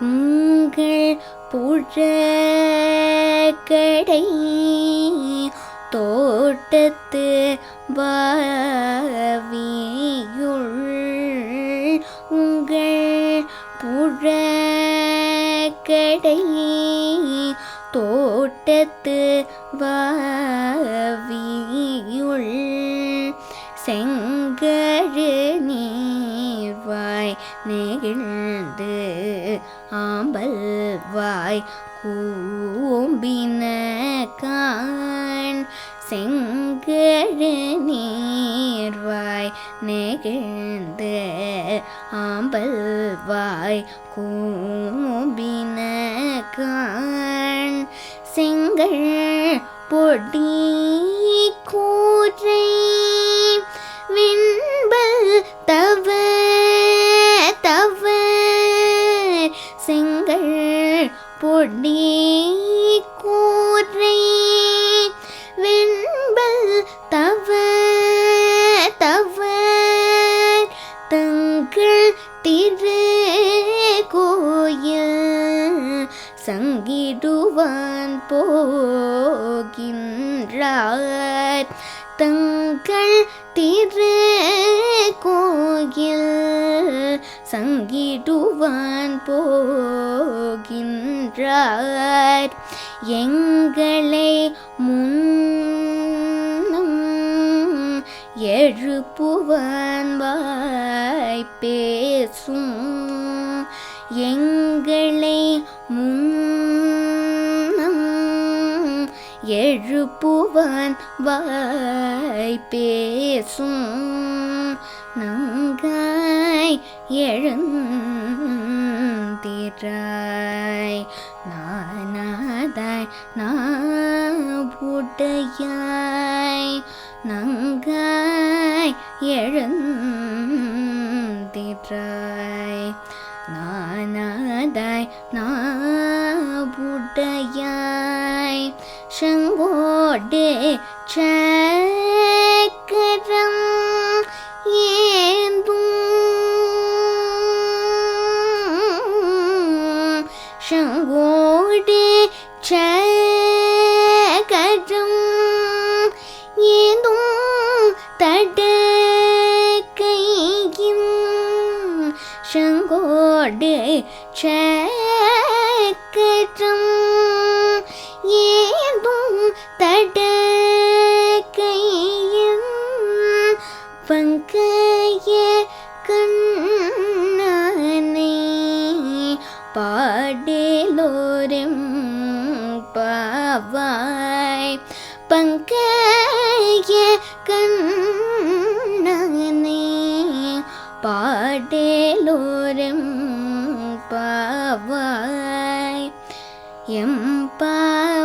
உங்கள் புழக்கடை தோட்டத்து பாவியுள் உங்கள் புழக்கடை தோட்டத்து வா நெகிழ்ந்து ஆம்பல் வாய் கூம்பின கான் செங்கழு நீர்வாய் நெகிழ்ந்து ஆம்பல் வாய் கூம்பின கான் செங்கல் பொடி பொடி கூரை வெண்பல் தவ தவ தங்கள் திரு கோயில் சங்கிடுவான் போகின்றார். தங்கள் திரு கோயில் சங்கிடுவான் போகின்றார். எங்களை முன்னும் எழுப்புவான் வாய் பேசும். எங்களை முன்னும் எழுப்புவான் வாய் பேசும். நங்காய் எழுந்திராய் நானாதாய் நாவுடையாய் நங்காய் எழுந்திராய் நானாதாய் நாவுடையாய் செங்கோடு சே ഷങ്കോടെ ക്ഷകരം ഏതും തടക്കൈക്കും ഷങ്കോടെ ക്ഷകരം ഏതും વડેલોરેમ પાવાય પંકય કન્નને પાડેલોરેમ પાવાય એમ પા